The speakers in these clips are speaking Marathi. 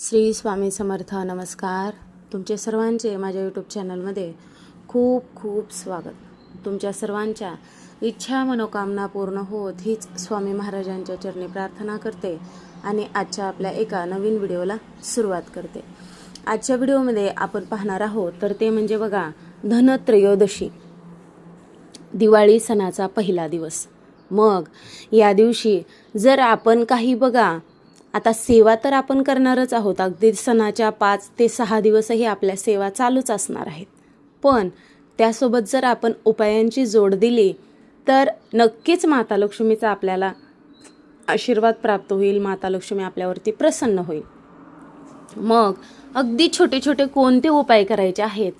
श्री स्वामी समर्थ नमस्कार. तुमचे सर्वांचे माझ्या यूट्यूब चॅनलमध्ये खूप खूप स्वागत. तुमच्या सर्वांच्या इच्छा मनोकामना पूर्ण होत हीच स्वामी महाराजांच्या चरणी प्रार्थना करते आणि आजच्या आपल्या एका नवीन व्हिडिओला सुरुवात करते. आजच्या व्हिडिओमध्ये आपण पाहणार आहोत तर ते म्हणजे बघा धनत्रयोदशी. दिवाळी सणाचा पहिला दिवस. मग या दिवशी जर आपण काही बघा आता सेवा तर आपण करणारच आहोत. अगदी सणाच्या पाच ते सहा दिवसही आपल्या सेवा चालूच असणार आहेत. पण त्यासोबत जर आपण उपायांची जोड दिली तर नक्कीच माता लक्ष्मीचा आपल्याला आशीर्वाद प्राप्त होईल माता लक्ष्मी आपल्यावरती प्रसन्न होईल. मग अगदी छोटे छोटे कोणते उपाय करायचे आहेत?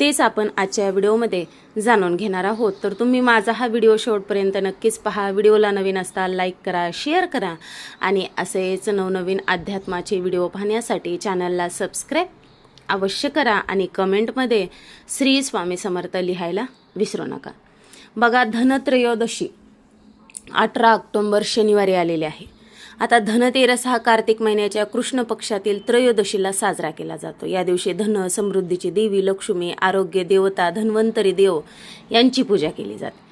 तेच आपण आजच्या व्हिडिओमध्ये जाणून घेणार आहोत. तर तुम्ही माझा हा व्हिडिओ शेवटपर्यंत नक्कीच पहा. व्हिडिओला नवीन असता लाईक करा शेअर करा आणि असेच नवनवीन अध्यात्माचे व्हिडिओ पाहण्यासाठी चॅनलला सबस्क्राईब अवश्य करा आणि कमेंटमध्ये श्री स्वामी समर्थ लिहायला विसरू नका. बघा धनत्रयोदशी अठरा ऑक्टोंबर शनिवारी आलेले आहे. आता धनतेरस हा कार्तिक महिन्याच्या कृष्ण पक्षातील त्रयोदशीला साजरा केला जातो. या दिवशी धन समृद्धीची देवी लक्ष्मी आरोग्य देवता धन्वंतरी देव यांची पूजा केली जाते.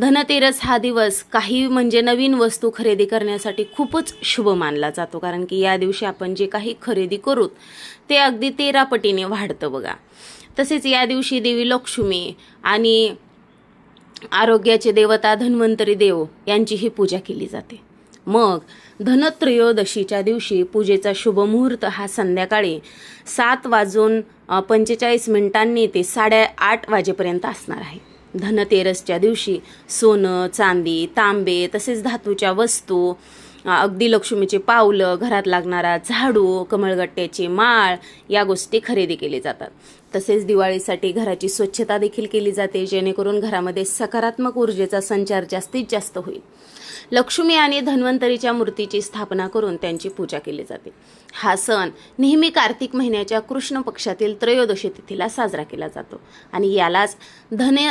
धनतेरस हा दिवस काही म्हणजे नवीन वस्तू खरेदी करण्यासाठी खूपच शुभ मानला जातो. कारण की या दिवशी आपण जे काही खरेदी करू ते अगदी तेरा पटीने वाढतं बघा. तसेच या दिवशी देवी लक्ष्मी आणि आरोग्याचे देवता धन्वंतरी देव यांचीही पूजा केली जाते. मग धनत्रयोदशीच्या दिवशी पूजेचा शुभमुहूर्त हा संध्याकाळी सात वाजून पंचेचाळीस मिनिटांनी ते साडेआठ वाजेपर्यंत असणार आहे. धनतेरसच्या दिवशी सोनं चांदी तांबे तसेच धातूच्या वस्तू अगदी लक्ष्मीचे पावलं घरात लागणारा झाडू कमळगट्ट्याची माळ या गोष्टी खरेदी केली जातात. तसेच दिवाळीसाठी घराची स्वच्छता देखील केली जाते जेणेकरून घरामध्ये सकारात्मक ऊर्जेचा संचार जास्तीत जास्त होईल. लक्ष्मी आणि धन्वंतरीच्या मूर्तीची स्थापना करून त्यांची पूजा केली जाते. हा सण नेहमी कार्तिक महिन्याच्या कृष्ण पक्षातील त्रयोदशी तिथीला साजरा केला जातो. आणि यालाच धने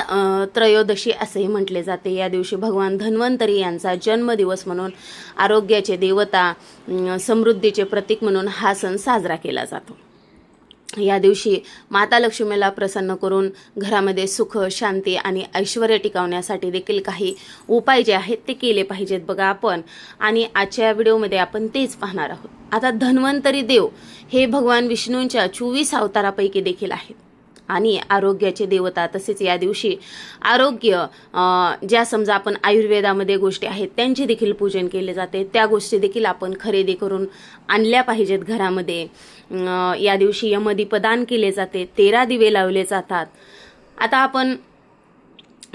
त्रयोदशी असेही म्हटले जाते. या दिवशी भगवान धन्वंतरी यांचा जन्मदिवस म्हणून आरोग्याचे देवता समृद्धीचे प्रतीक म्हणून हा सण साजरा केला जातो. या दिवशी माता लक्ष्मीला प्रसन्न करून घरामध्ये सुख शांती आणि ऐश्वर टिकवण्यासाठी देखील काही उपाय जे आहेत ते केले पाहिजेत बघा आपण. आणि आजच्या या व्हिडिओमध्ये आपण तेच पाहणार आहोत. आता धन्वंतरी देव हे भगवान विष्णूंच्या चोवीस अवतारापैकी देखील आहेत. आणि आरोग्याचे देवता तसेच या दिवशी आरोग्य ज्या समजा आपण आयुर्वेदामध्ये गोष्टी आहेत त्यांचे देखील पूजन केले जाते. त्या गोष्टी देखील आपण खरेदी करून आणल्या पाहिजेत घरामध्ये. या दिवशी यमदीपदान केले जाते तेरा दिवे लावले जातात. आता आपण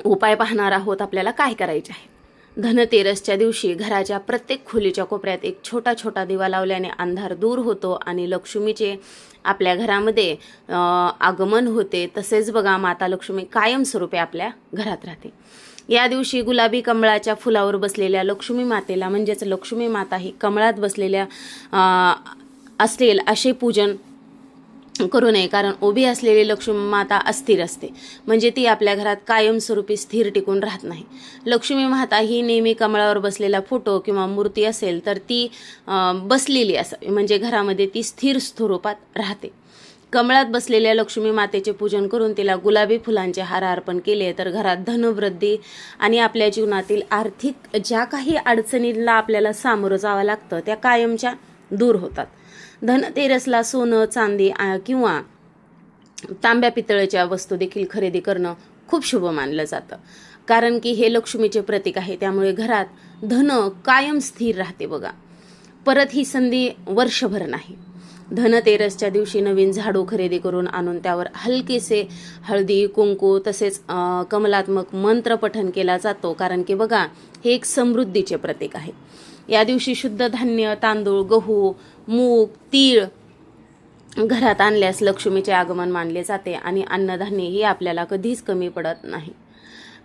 उपाय पाहणार आहोत आपल्याला काय करायचे आहे. धनतेरसच्या दिवशी घराच्या प्रत्येक खोलीच्या कोपऱ्यात एक छोटा छोटा दिवा लावल्याने अंधार दूर होतो आणि लक्ष्मीचे आपल्या घरामध्ये आगमन होते. तसेच बघा माता लक्ष्मी कायमस्वरूपी आपल्या घरात राहते. या दिवशी गुलाबी कमळाच्या फुलावर बसलेल्या लक्ष्मी मातेला म्हणजेच लक्ष्मी माता ही कमळात बसलेल्या असेल असे पूजन करू नये कारण उभी असलेली लक्ष्मी माता अस्थिर असते. म्हणजे ती आपल्या घरात कायमस्वरूपी स्थिर टिकून राहत नाही. लक्ष्मी माता ही नेहमी कमळावर बसलेला फोटो किंवा मूर्ती असेल तर ती बसलेली असावी. म्हणजे घरामध्ये ती स्थिर स्वरूपात राहते. कमळात बसलेल्या लक्ष्मी मातेचे पूजन करून तिला गुलाबी फुलांचे हार अर्पण केले तर घरात धनवृद्धी आणि आपल्या जीवनातील आर्थिक ज्या काही अडचणींना आपल्याला सामोरं जावं लागतं त्या कायमच्या दूर होतात. धनतेरसला सोनं चांदी किंवा तांब्या पितळेच्या वस्तू देखील खरेदी करणं खूप शुभ मानलं जातं. कारण की हे लक्ष्मीचे प्रतीक आहे त्यामुळे घरात धन कायम स्थिर राहते बघा. परत ही संधी वर्षभर नाही. धनतेरसच्या दिवशी नवीन झाडू खरेदी करून आणून त्यावर हलकेसे हळदी कुंकू तसेच कमलात्मक मंत्र पठन केला जातो. कारण की बघा हे एक समृद्धीचे प्रतीक आहे. या दिवशी शुद्ध धान्य तांदूळ गहू मूग तीळ घरात आणल्यास लक्ष्मीचे आगमन मानले जाते आणि अन्नधान्य ही आपल्याला कधीच कमी पडत नाही.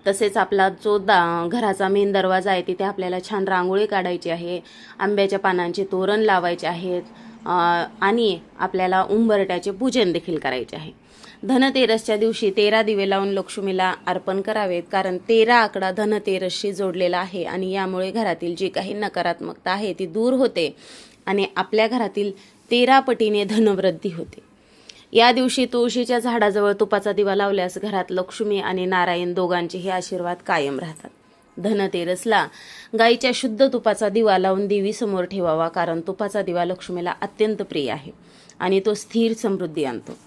तसेच आपला जो दा घराचा मेन दरवाजा आहे तिथे आपल्याला छान रांगोळी काढायची आहे आंब्याच्या पानांचे तोरण लावायचे आहेत आणि आपल्याला उंबरट्याचे पूजन देखील करायचे आहे. धनतेरसच्या दिवशी तेरा दिवे लावून लक्ष्मीला अर्पण करावेत कारण तेरा आकडा धनतेरसशी जोडलेला आहे आणि यामुळे घरातील जी काही नकारात्मकता आहे ती दूर होते. आणि आपल्या घरातील तेरा पटीने धनवृद्धी होते. या दिवशी तुळशीच्या झाडाजवळ तुपाचा दिवा लावल्यास घरात लक्ष्मी आणि नारायण दोघांचेही आशीर्वाद कायम राहतात. धनतेरसला गाईच्या शुद्ध तुपाचा दिवा लावून देवीसमोर ठेवावा कारण तुपाचा दिवा लक्ष्मीला अत्यंत प्रिय आहे आणि तो स्थिर समृद्धी आणतो.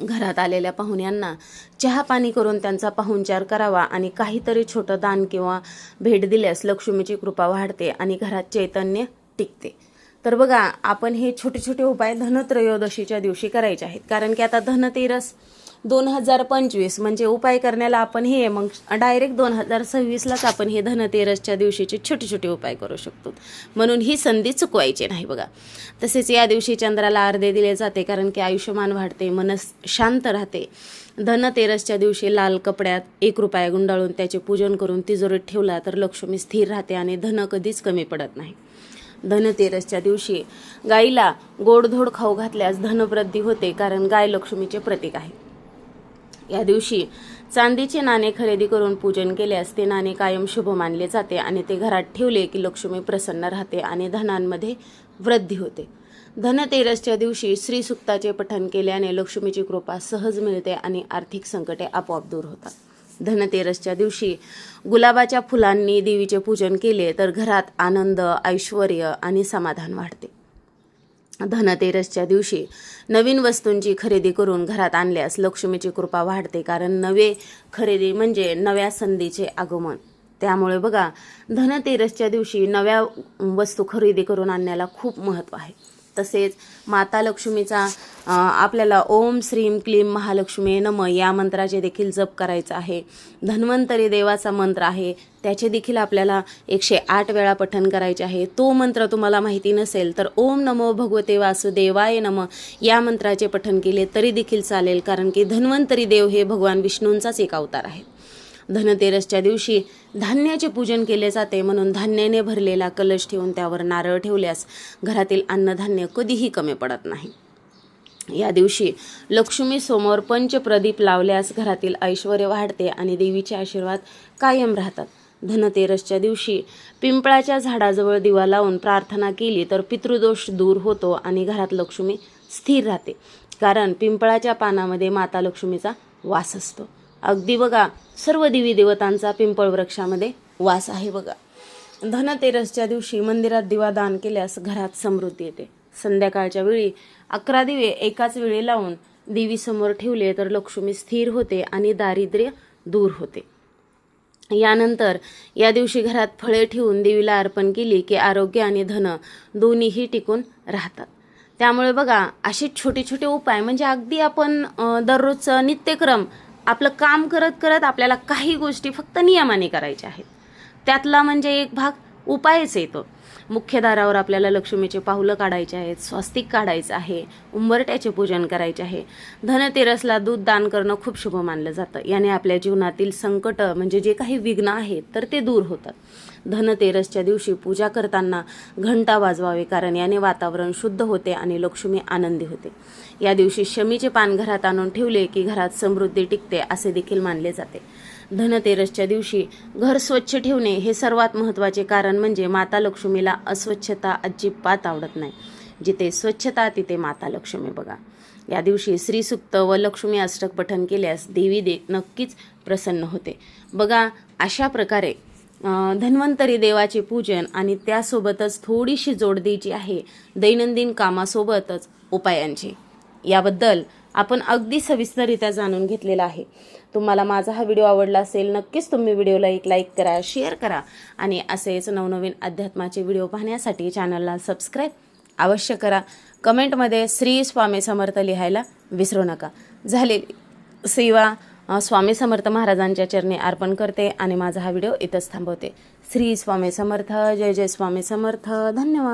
घरात आलेल्या पाहुण्यांना चहा पाणी करून त्यांचा पाहुणचार करावा आणि काहीतरी छोटं दान किंवा भेट दिल्यास लक्ष्मीची कृपा वाढते आणि घरात चैतन्य टिकते. तर बघा आपण हे छोटे छोटे उपाय धनत्रयोदशीच्या दिवशी करायचे आहेत. कारण की आता धनतेरस दोन हजार पंचवीस म्हणजे उपाय करण्याला आपण हे मग डायरेक्ट दोन हजार सव्वीसलाच आपण हे धनतेरसच्या दिवशीचे छोटे छोटे उपाय करू शकतो. म्हणून ही संधी चुकवायची नाही बघा. तसेच या दिवशी चंद्राला अर्धे दिले जाते कारण की आयुष्यमान वाढते मनस शांत राहते. धनतेरसच्या दिवशी लाल कपड्यात एक रुपया गुंडाळून त्याचे पूजन करून तिजोरीत ठेवला तर लक्ष्मी स्थिर राहते आणि धन कधीच कमी पडत नाही. धनतेरसच्या दिवशी. गाईला गोडधोड खाऊ घातल्यास धनवृद्धी होते कारण गाय लक्ष्मीचे प्रतीक आहे. या दिवशी चांदीचे नाणे खरेदी करून पूजन केल्यास ते नाणे कायम शुभ मानले जाते आणि ते घरात ठेवले की लक्ष्मी प्रसन्न राहते आणि धनांमध्ये वृद्धी होते. धनतेरसच्या दिवशी श्रीसुक्ताचे पठण केल्याने लक्ष्मीची कृपा सहज मिळते आणि आर्थिक संकटे आपोआप दूर होतात. धनतेरसच्या दिवशी गुलाबाच्या फुलांनी देवीचे पूजन केले तर घरात आनंद ऐश्वर आणि समाधान वाढते. धनतेरसच्या दिवशी नवीन वस्तूंची खरेदी करून घरात आणल्यास लक्ष्मीची कृपा वाढते कारण नवे खरेदी म्हणजे नव्या संधीचे आगमन. त्यामुळे बघा धनतेरसच्या दिवशी नव्या वस्तू खरेदी करून आणण्याला खूप महत्त्व आहे. तसेच माता लक्ष्मीचा आपल्याला ओम श्रीम क्लीम महालक्ष्मी नम या मंत्राचे देखील जप करायचा आहे. धन्वंतरी देवाचा मंत्र आहे. त्याचे देखील आपल्याला एकशे आठ वेळा पठन करायचे आहे. तो मंत्र तुम्हाला माहिती नसेल तर ओम नमो भगवते वासुदेवाय नम या मंत्राचे पठन केले तरी देखील चालेल. कारण की धन्वंतरी देव हे भगवान विष्णूंचाच एक अवतार आहे. धनतेरसच्या दिवशी धान्याचे पूजन केले जाते म्हणून धान्याने भरलेला कलश ठेवून त्यावर नारळ ठेवल्यास घरातील अन्नधान्य कधीही कमी पडत नाही. या दिवशी लक्ष्मी समोर पंचप्रदीप लावल्यास घरातील ऐश्वर वाढते आणि देवीचे आशीर्वाद कायम राहतात. धनतेरसच्या दिवशी पिंपळाच्या झाडाजवळ दिवा लावून प्रार्थना केली तर पितृदोष दूर होतो आणि घरात लक्ष्मी स्थिर राहते. कारण पिंपळाच्या पानामध्ये माता लक्ष्मीचा वास असतो. अगदी बघा सर्व देवी देवतांचा पिंपळ वृक्षामध्ये वास आहे बघा. धनतेरसच्या दिवशी मंदिरात दिवा दान केल्यास घरात समृद्धी येते. संध्याकाळच्या वेळी अकरा दिवे एकाच वेळी लावून देवीसमोर ठेवले तर लक्ष्मी स्थिर होते आणि दारिद्र्य दूर होते. यानंतर या दिवशी घरात फळे ठेवून देवीला अर्पण केली की आरोग्य आणि धन दोन्हीही टिकून राहतात. त्यामुळे बघा असे छोटे छोटे उपाय म्हणजे अगदी आपण दररोजचं नित्यक्रम आपलं काम करत करत आपल्याला काही गोष्टी फक्त नियमाने करायच्या आहेत. त्यातला म्हणजे एक भाग उपायच येतो मुख्यधारावर आपल्याला लक्ष्मीचे पाहुलं काढायचे आहेत स्वस्तिक काढायचं आहे उंबरट्याचे पूजन करायचे आहे. धनतेरसला दूध दान करणं खूप शुभ मानलं जातं. याने आपल्या जीवनातील संकट म्हणजे जे काही विघ्न आहेत तर ते दूर होतात. धनतेरसच्या दिवशी पूजा करताना घंटा वाजवावे कारण याने वातावरण शुद्ध होते आणि लक्ष्मी आनंदी होते. या दिवशी शमीचे पान घरात आणून ठेवले की घरात समृद्धी टिकते असे देखील मानले जाते. धनतेरसच्या दिवशी घर स्वच्छ ठेवणे हे सर्वात महत्त्वाचे कारण म्हणजे माता लक्ष्मीला अस्वच्छता अजिबात आवडत नाही. जिथे स्वच्छता तिथे माता लक्ष्मी बघा. या दिवशी श्रीसुक्त व लक्ष्मी अष्टक पठन केल्यास देवी दे नक्कीच प्रसन्न होते. बघा अशा प्रकारे धन्वंतरी देवाचे पूजन आणि त्यासोबतच थोडीशी जोड द्यायची आहे दैनंदिन कामासोबतच उपायांची. याबद्दल आपण अगदी सविस्तररित्या जाणून घेतलेला आहे. तुम्हाला माझा हा व्हिडिओ आवडला असेल नक्कीच तुम्ही व्हिडिओला एक लाईक करा शेअर करा आणि असेच नवनवीन अध्यात्माचे व्हिडिओ पाहण्यासाठी चॅनलला सबस्क्राईब अवश्य करा. कमेंटमध्ये श्री स्वामी समर्थ लिहायला विसरू नका. झालेली सेवा स्वामी समर्थ महाराजांच्या चरणी अर्पण करते आणि माझा हा व्हिडिओ इथंच थांबवते. श्री स्वामी समर्थ जय जय स्वामी समर्थ धन्यवाद.